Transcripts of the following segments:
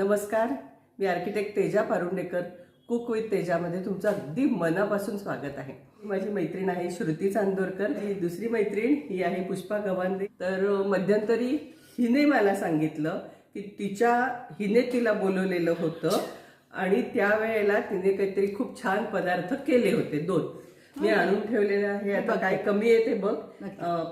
नमस्कार. मी architect Teja Parundekar cook with तेजामध्ये तुमचं अगदी मनापासून स्वागत आहे. माझी मैत्रीण आहे श्रुती चांदोरकर. ही दुसरी मैत्रीण ही आहे पुष्पा गवांदे. तर मध्यंतरी हिने मला सांगितलं की तिच्या हिने तिला बोलवलेलं होतं आणि त्यावेळेला तिने काहीतरी खूप छान पदार्थ केले होते दोन. मी आणून ठेवलेले आहे. आता काय कमी आहे ते बघ.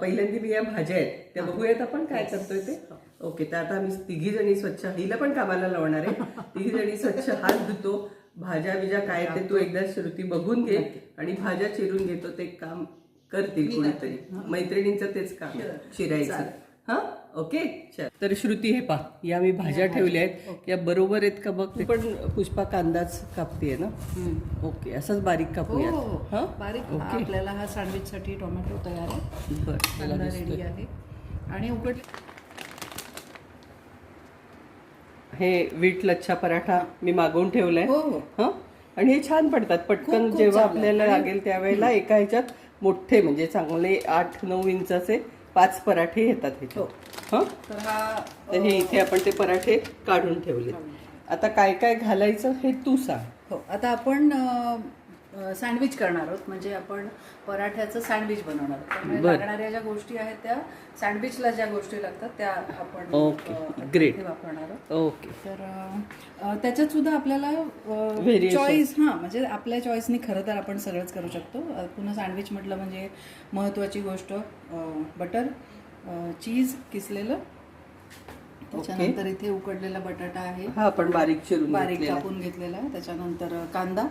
पहिल्यांदा मी या भाज्या आहेत त्या बघूयात आपण काय करतोय ते. ओके तर आता आम्ही तिघी जणी स्वच्छ हिला पण कामाला लावणार आहे. तिघी जणी स्वच्छ हात धुतो भाज्या बिज्या काय ते तू एकदा श्रुती बघून घे आणि भाज्या चिरून घेतो ते काम करतील कोणीतरी. मैत्रिणींचं तेच काम चिरायचं. हा? ओके चल. तर श्रुती हे पा या मी भाज्या ठेवल्या आहेत. या बरोबर आहेत का बघ तू पण पुष्पा कांदाच कापतेय ना? ओके असंच बारीक कापूया हो, हो. बारीक ओके. आपल्याला हा सँडविचसाठी टोमॅटो तयार आहे. बरं. रेडी आहे. आणि उकड हे वीट लच्छा पराठा मी मागवून ठेवलाय. हो हो. हं? आणि हे छान पडतात. पटकन जेव्हा. आपल्याला लागेल त्यावेळेला एका ह्याच्यात मोठे म्हणजे चांगले आठ नऊ इंचाचे पाच पराठे येतात ह्याच्यात. हं? हा? तर हे इथे आपण ते पराठे काढून ठेवले आता काय काय घालायचं हे तू सांग. हो आता आपण सँडविच करणार आहोत म्हणजे आपण पराठ्याचं सँडविच बनवणार आहोत त्यामुळे बरं. लागणाऱ्या ज्या गोष्टी आहेत त्या सँडविचला ज्या गोष्टी लागतात त्या आपण ओके. अ, Great. इथे वापरणार आहोत ओके तर अ, त्याच्यात सुद्धा आपल्याला Variation. चॉईस हां म्हणजे आपल्या चॉईसनी खरं तर आपण सगळंच करू शकतो अ, पुन्हा सँडविच म्हटलं म्हणजे महत्त्वाची गोष्ट बटर चीज किसलेलं त्याच्यानंतर इथे उकडलेला बटाटा आहे हा आपण बारीक चिरून बारीक घेतलेला. कापून घेतलेला आहे त्याच्यानंतर कांदा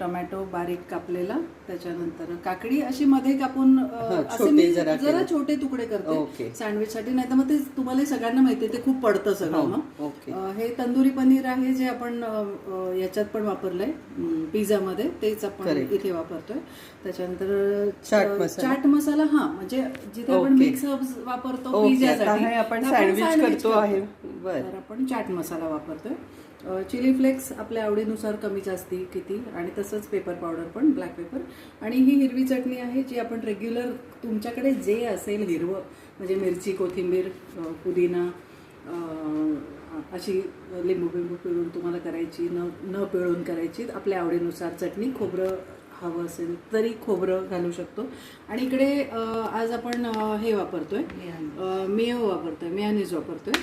टोमॅटो बारीक कापलेला त्याच्यानंतर काकडी अशी मध्ये कापून असे मी जरा. छोटे तुकडे करते. सँडविच साठी नाही तर मग ते तुम्हाला सगळ्यांना माहिती ते खूप पडतं सगळं हो, मग हे तंदुरी पनीर आहे जे आपण याच्यात पण वापरलंय पिझ्झा मध्ये तेच आपण. इथे वापरतोय त्याच्यानंतर चाट मसाला. चाट मसाला हा म्हणजे जिथे आपण. मिक्स वापरतो पिझ्झासाठी आपण सँडविच करतो आहे आपण चाट मसाला वापरतोय चिली फ्लेक्स आपल्या आवडीनुसार कमी जास्ती किती आणि तसंच पेपर पावडर पण ब्लॅक पेपर आणि ही हिरवी चटणी आहे जी आपण रेग्युलर तुमच्याकडे जे असेल हिरवं म्हणजे मिरची कोथिंबीर पुदिना अशी लिंबू बिंबू पिळून तुम्हाला करायची न न पिळून करायची आपल्या आवडीनुसार चटणी खोबरं हवं असेल तरी खोबरं घालू शकतो. आणि इकडे आज आपण हे वापरतोय. मेयो वापरतोय मेयानीज वापरतोय.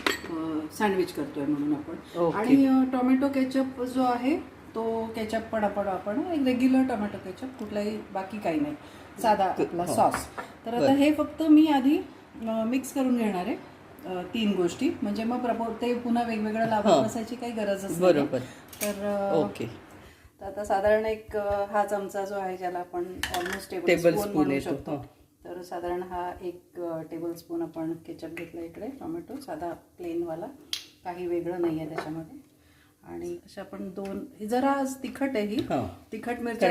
सँडविच करतोय म्हणून आपण. आणि टोमॅटो केचप जो आहे तो केचप पण आपण आपण एक रेग्युलर टोमॅटो केचप कुठलाही बाकी काही नाही. साधा आपला सॉस. तर आता हे फक्त मी आधी मिक्स करून घेणार आहे तीन गोष्टी. म्हणजे मग प्रपो ते पुन्हा वेगवेगळं लावत बसायची काही गरजच नाही. बरोबर. तर ओके. तर आता साधारण एक हा चमचा जो आहे ज्याला आपण ऑलमोस्ट टेबल स्पून म्हणू येतो, शकतो. तर साधारण हा एक टेबल स्पून आपण केचप घेतला इकडे टोमॅटो साधा प्लेनवाला काही वेगळं नाही आहे त्याच्यामध्ये आणि अशा आपण दोन ही जरा तिखट आहे ही. तिखट मिरची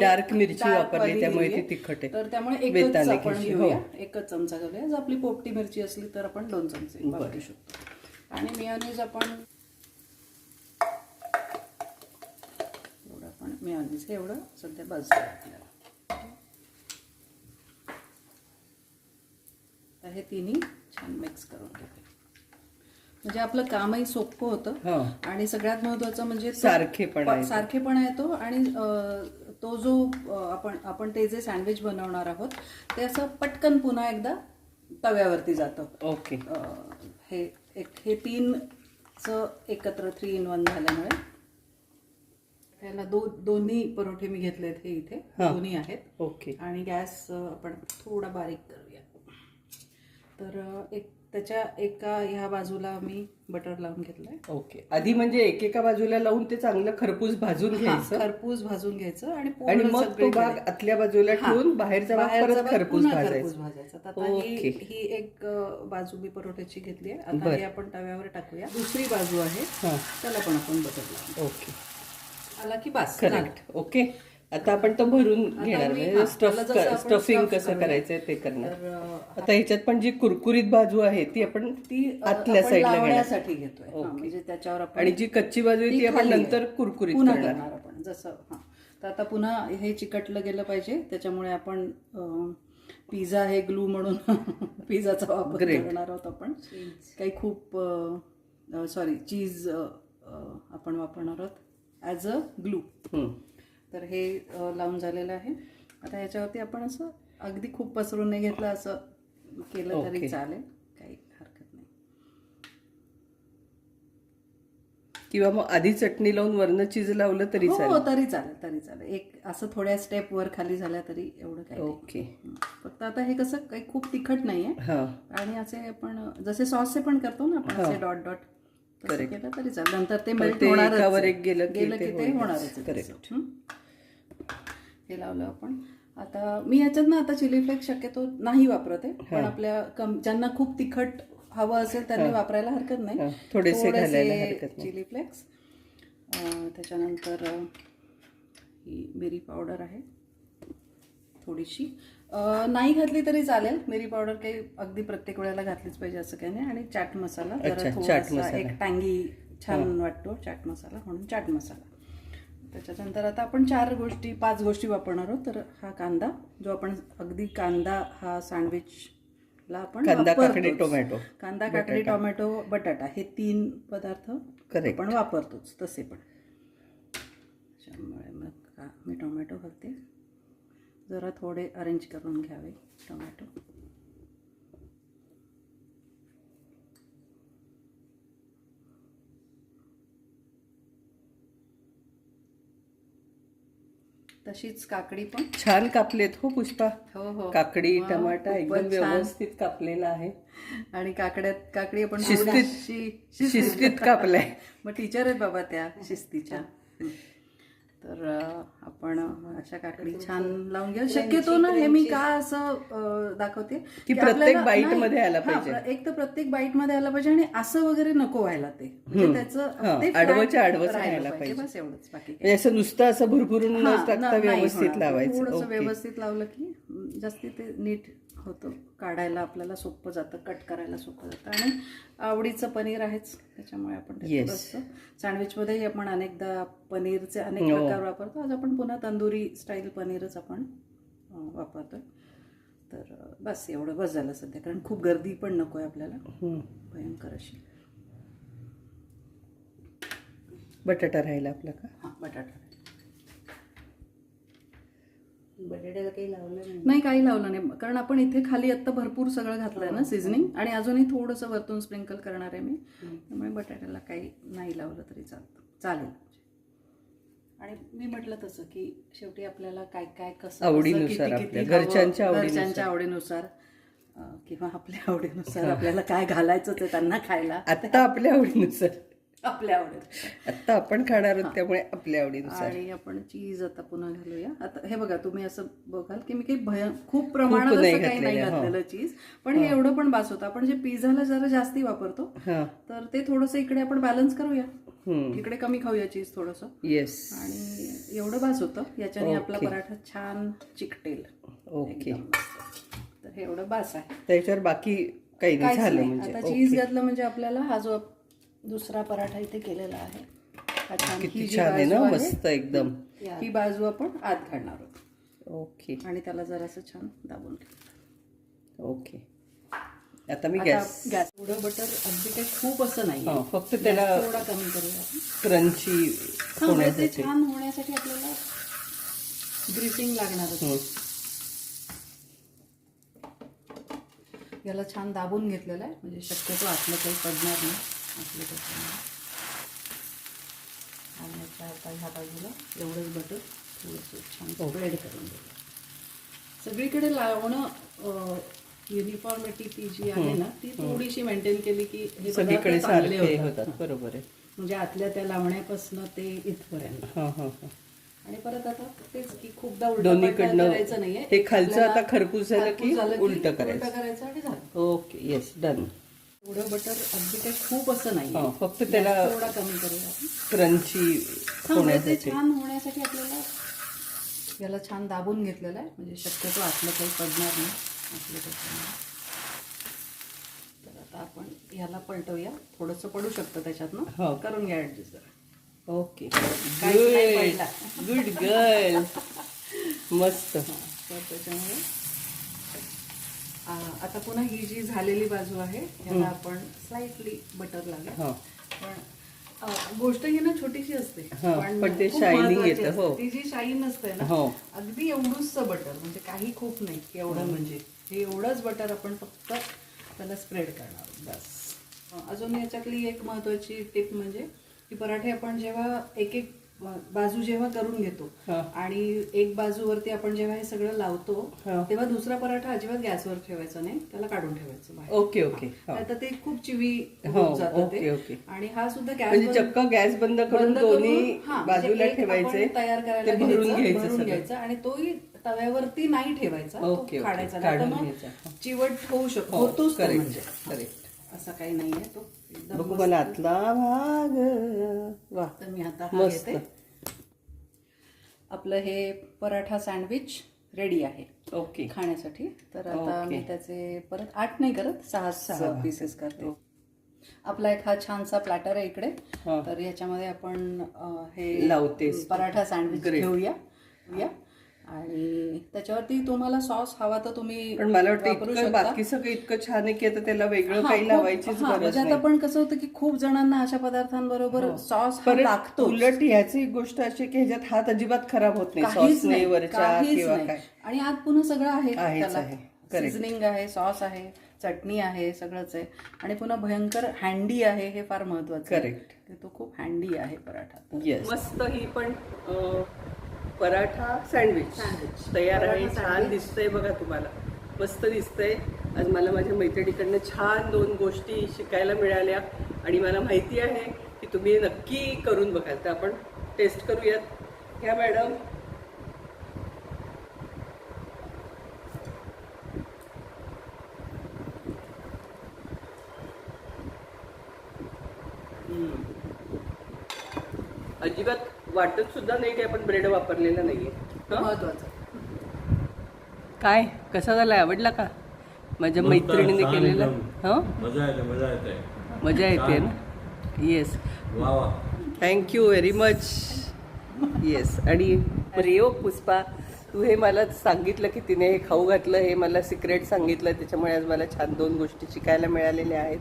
dark मिरची वापरली त्यामुळे घेऊया. ती तिखट आहे. तर त्यामुळे एकच आपण घेऊया हो. एकच चमचा घालूया जर आपली पोपटी मिरची असली तर आपण दोन चमचे वापरू शकतो आणि मिओनीज आपण हे एवढं सध्या बस आहे आपल्याला. तर हे तिन्ही छान मिक्स करून घेते. म्हणजे आपलं कामही सोपं होतं हा. आणि सगळ्यात महत्वाचं म्हणजे सारखेपणा. सारखेपणा येतो आणि तो जो आपण आपण ते जे सँडविच बनवणार आहोत ते असं पटकन पुन्हा एकदा तव्यावरती जातं. ओके. हे एक हे तीनचं एकत्र थ्री इन वन झाल्यामुळे त्याला दो दोन्ही परोठे मी घेतलेत हे इथे. हा. दोन्ही आहेत. ओके. आणि गॅस अं, आपण थोडा बारीक करूया. तर अं, एक त्याच्या एका ह्या बाजूला मी बटर लावून घेतलंय. ओके. आधी म्हणजे एकेका बाजूला लावून ते चांगलं खरपूस भाजून हा, घ्यायचं. खरपूस भाजून घ्यायचं आणि पूर्ण आणि मग तो. भाग आतल्या बाजूला हा. ठेवून बाहेरचा भाग बाहेरचा परत भाग खरपूस पुन्हा खरपूस भाजायचा. भाजायचा. तर आता ही ओके. ही एक अ, बाजू मी परोठ्याची घेतली आहे. आता बरं. हे आपण तव्यावर टाकूया. दुसरी बाजू आहे. हा त्याला पण आपण बटर लावू ओके. आला की बास झालं. करेक्ट ओके आता आपण तो भरून घेणार मी- म्हणजे स्टफ स्टफिंग कसं करूया. करायचंय ते करणार. आता ह्याच्यात पण जी कुरकुरीत बाजू आहे ती आपण ती आतल्या साईडला घेणार. लावण्यासाठी घेतोय. म्हणजे त्याच्यावर आपण आणि जी कच्ची बाजू आहे ती आपण. नंतर कुरकुरीत करणार. आपण. जसं हा. तर आता पुन्हा हे चिकटलं गेलं पाहिजे. त्याच्यामुळे आपण पिझ्झा हे ग्लू म्हणून पिझ्झाचा वापर. करणार आहोत आपण. काही खूप सॉरी चीज आपण वापरणार आहोत. As a glue. तर हे लावून झालेलं आहे. आता याच्यावरती आपण असं अगदी खूप पसरून नाही घेतलं असं केलं तरी. चालेल. काही हरकत नाही. किंवा मग आधी चटणी लावून वरनं चीज लावलं तरी हो चालेल. हो, तरी चालेल तरी चालेल. एक असं थोड्या स्टेप वर खाली झाल्या तरी एवढं काही नाही. ओके. फक्त आता हे कसं काही खूप तिखट नाहीये. आणि असे आपण जसे सॉसचे पण करतो ना आपण असे डॉट डॉट तसं. केलं तरी चालेल नंतर ते मेल्ट होणारच एकावर. एक गेलं की गेलं ते की ते. होणारच आहे Correct. तसं. हं? हे लावलं आपण आता मी याच्यात ना आता चिली फ्लेक्स शक्यतो नाही वापरत पण आपल्या कम ज्यांना खूप तिखट हवं असेल त्यांनी वापरायला हरकत नाही थोडेसे घालायला हरकत नाही चिली फ्लेक्स अं, त्याच्यानंतर अं, ही मिरी पावडर आहे थोडीशी नाही घातली तरी चालेल. मिरी पावडर काही अगदी प्रत्येक वेळेला घातलीच पाहिजे असं काही नाही. आणि चाट मसाला जरा चाट थोडासा मसाला. एक टँगी छान वाटतो चाट मसाला म्हणून चाट मसाला. त्याच्यानंतर आता आपण चार गोष्टी पाच गोष्टी वापरणार आहोत. तर हा कांदा जो आपण अगदी कांदा हा सँडविचला आपण कांदा. काकडी, टोमॅटो. कांदा काकडी टोमॅटो बटाटा हे तीन पदार्थ आपण वापरतोच तसे पण. त्याच्यामुळे मग मी टोमॅटो घालते. जरा थोडे अरेंज करून घ्यावे टोमॅटो. तशीच काकडी पण. छान कापलेत हो पुष्पा. हो हो. काकडी टमाटा एकदम. व्यवस्थित कापलेला आहे. आणि काकड्यात काकडी आपण शिस्तीत- शिस्तीत कापलाय. मग टीचर आहेत बाबा त्या शिस्तीच्या. तर आपण अशा काकडी छान लावून घ्या. शक्यतो ना हे मी का असं दाखवते? की प्रत्येक बाईटमध्ये आला पाहिजे. एक तर प्रत्येक बाईटमध्ये आलं पाहिजे आणि असं वगैरे नको व्हायला ते. म्हणजे त्याचं आडवंच्या आडवंच राहायला पाहिजे. बस एवढंच. बाकी काही म्हणजे असं नुसतं असं भुरभुरून व्यवस्थित. लावायचं. व्यवस्थित लावलं की जास्ती ते नीट होतं. काढायला आपल्याला सोपं जातं कट करायला सोपं जातं. आणि आवडीचं पनीर आहेच त्याच्यामुळे आपण ते सँडविचमध्येही आपण अनेकदा पनीरचे अनेक हो. प्रकार वापरतो. आज आपण पुन्हा तंदुरी स्टाईल पनीरच आपण अं, वापरतोय. तर बस एवढं बस झालं सध्या. कारण खूप गर्दी पण नको आहे आपल्याला. हम्म. भयंकर अशी. बटाटा राहिला आपला का? हां बटाटा. बटाट्याला काही लावलं नाही. नाही काही लावलं नाही. कारण आपण इथे खाली आत्ता भरपूर सगळं घातलंय ना सिझनिंग आणि अजूनही थोडंसं वरतून स्प्रिंकल करणार आहे मी. त्यामुळे बटाट्याला काही नाही लावलं तरी चालतं. चालेल. आणि मी म्हटलं तसं की शेवटी आपल्याला काय काय कसं आवडीनुसार घरच्यांच्या आवडीनुसार. घरच्यांच्या आवडीनुसार किंवा आपल्या आवडीनुसार आपल्याला काय घालायचं ते त्यांना खायला. आत्ता आपल्या आवडीनुसार. आपल्या आवडीनुसार. आत्ता आपण खाणार आहोत त्यामुळे आपल्या आवडीनुसार. आणि आपण चीज आता पुन्हा घालूया. आता हे बघा तुम्ही असं बघाल की मी काही भय खूप प्रमाणात असं काही नाही घातलेलं, हो. घातलेलं चीज. पण हे एवढं पण बास होतं. आपण जे पिझ्झाला जरा जास्ती वापरतो हा. तर ते थोडंसं इकडे आपण बॅलन्स करूया. इकडे कमी खाऊया चीज थोडंसं. येस आणि एवढं बास होतं. याच्याने आपला. पराठा छान चिकटेल. ओके. तर हे एवढं बास आहे. त्याच्यावर बाकी काही नाही झालं म्हणजे. आता चीज. घातलं म्हणजे आपल्याला हा जो दुसरा पराठा इथे केलेला आहे. हा छान. ही किती जी छान आहे बाजू ना आहे, मस्त एकदम. ही बाजू आपण आत घालणार आहोत. ओके. आणि त्याला जरासं छान दाबून घ्या ओके. आता मी गॅस गॅस थोडं बटर अगदी काही खूप असं नाही हा, फक्त त्याला थोडा कमी करूया आपण. क्रंची हा, म्हणजे ते होण्यासाठी छान होण्यासाठी आपल्याला ग्रीसिंग लागणार होतं. हम्म. याला छान दाबून घेतलेलं आहे. म्हणजे शक्यतो आतलं काही पडणार नाही. आपलं त्याच्यामुळे आणि आता आता ह्या बाजूला एवढंच बटर थोडंसं छान स्प्रेड करून देऊ सगळीकडे लावणं युनिफॉर्मिटी ती जी आहे ना ती थोडीशी मेंटेन केली की हे सगळीकडे चांगले होतात. बरोबर आहे. म्हणजे आतल्या त्या लावण्यापासून ते इथपर्यंत. हा हा हा. आणि परत आता तेच की खूपदा दोन्हीकडनं करायचं नाहीये. हे खालचं आता खरपूस झालं की उलटं करायचं. उलटं करायचं आणि झालं. ओके येस डन थोडं बटर अगदी काही खूप असं नाही हा, फक्त त्याला थोडा कमी करूया आपण. क्रंची हा, म्हणजे ते होण्यासाठी. छान होण्यासाठी आपल्याला याला छान दाबून घेतलेलं आहे. म्हणजे शक्यतो आतलं काही पडणार नाही तर आता आपण याला पलटवूया. थोडंसं पडू शकतं हो. त्याच्यातनं करून घ्या ऍडजस्ट जरा. ओके. काहीच नाही गुड पडला. गुड गर्ल मस्त तर त्याच्यामुळे आ, आता पुन्हा ही जी झालेली बाजू आहे याला आपण स्लाइटली बटर हा. पण गोष्ट ही ना छोटीशी असते. पण ते येतं. हो. ती जी शाईन असते ना हो. अगदी एवढूच बटर म्हणजे काही खूप नाही एवढं म्हणजे. हे एवढंच बटर आपण फक्त त्याला स्प्रेड करणार. बस. अजून याच्यातली एक महत्वाची टिप म्हणजे की पराठे आपण जेव्हा एक एक बाजू जेव्हा करून घेतो. आणि एक बाजूवरती आपण जेव्हा हे सगळं लावतो. तेव्हा दुसरा पराठा अजिबात गॅसवर ठेवायचा नाही त्याला काढून ठेवायचं ओके ओके. आता ते खूप चिवी हो, ओके, ओके. आणि हा सुद्धा गॅस म्हणजे चक्क गॅस बंद करून दोन्ही म्हणजे बाजूला ठेवायचे तयार करायला भरून घ्यायचं, आणि तोही तव्यावरती नाही ठेवायचा. काढायचा. चिवट होऊ शकतो हो, होतोच तो correct, म्हणजे correct. असा काही नाहीये तो एकदम बघू. मला आतला भाग वा तर मी आता हा मस्त. घेते आपलं हे पराठा सँडविच रेडी आहे ओके खाण्यासाठी तर आता ओके. मी त्याचे परत आठ नाही करत सहा सहा पीसेस करते आपला एक हा छानसा प्लॅटर आहे इकडे हा. तर याच्यामध्ये आपण अ, हे लावतेस. Paratha sandwich Great. घेऊया घेऊया. त्याच्यावरती तुम्हाला सॉस हवा तर तुम्ही पण मला वाटतं. बाकी सगळं इतकं छान आहे की आता त्याला वेगळं काही लावायचीच गरज म्हणजे आता पण कसं होतं की खूप जणांना अशा पदार्थांबरोबर सॉस हा परत लागतो उलट ह्याची एक गोष्ट अशी की ह्याच्यात हात अजिबात खराब होत नाही सॉस नाही वरच्या किंवा काय. आणि आत पुन्हा सगळं आहे. सिझनिंग आहे सॉस आहे चटणी आहे सगळंच आहे. आणि पुन्हा भयंकर हँडी आहे हे फार महत्वाचं आहे. Correct. की तो खूप हँडी आहे पराठा. येस मस्त ही पण पराठा सँडविच सँडविच. तयार आहे पराठा छान सँडविच. दिसतंय बघा तुम्हाला. मस्त दिसतंय. आज मला माझ्या मैत्रिणीकडनं छान दोन गोष्टी शिकायला मिळाल्या. आणि मला माहिती आहे की तुम्ही नक्की करून बघाल. तर आपण टेस्ट करूयात. घ्या मॅडम. अजिबात वाटत सुद्धा नाही की आपण ब्रेड वापरलेला नाहीये. हं? महत्वाचं. काय? कसा झाला आवडला का? माझ्या मस्त, मैत्रिणीने छान केलेला? एकदम. हो? मजा येते मजा येते. मजा येते ना? येस वा वा. Thank you very much yes आणि रिओ पुष्पा तू हे मला सांगितलं की तिने हे खाऊ घातलं हे मला सिक्रेट सांगितलं त्याच्यामुळे आज मला छान दोन गोष्टी शिकायला मिळालेल्या आहेत.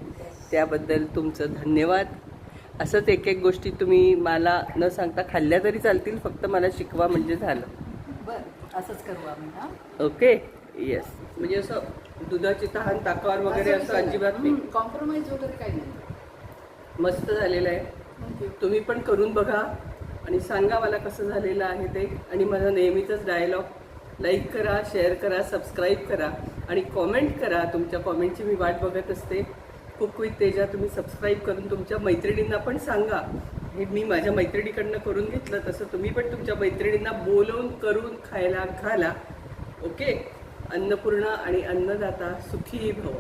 त्याबद्दल तुमचं धन्यवाद. असंच एक एक गोष्टी तुम्ही मला न सांगता खाल्ल्या तरी चालतील फक्त मला शिकवा म्हणजे झालं. बरं असंच करू आम्ही हा? ओके? येस म्हणजे असं दुधाची तहान ताकावर वगैरे असं अजिबात नाही. कॉम्प्रोमाइज वगैरे काही नाही. मस्त झालेलं आहे. तुम्ही पण करून बघा आणि सांगा मला कसं झालेलं आहे ते. आणि माझा नेहमीचाच डायलॉग लाईक करा शेअर करा सबस्क्राईब करा आणि कॉमेंट करा. तुमच्या कॉमेंटची मी वाट बघत असते. कुक विथ तेजा तुम्ही सबस्क्राईब करून तुमच्या मैत्रिणींना पण सांगा. हे मी माझ्या मैत्रिणीकडनं करून घेतलं तसं तुम्ही पण तुमच्या मैत्रिणींना बोलवून करून खायला घाला ओके अन्नपूर्णा आणि अन्नदाता सुखी भव.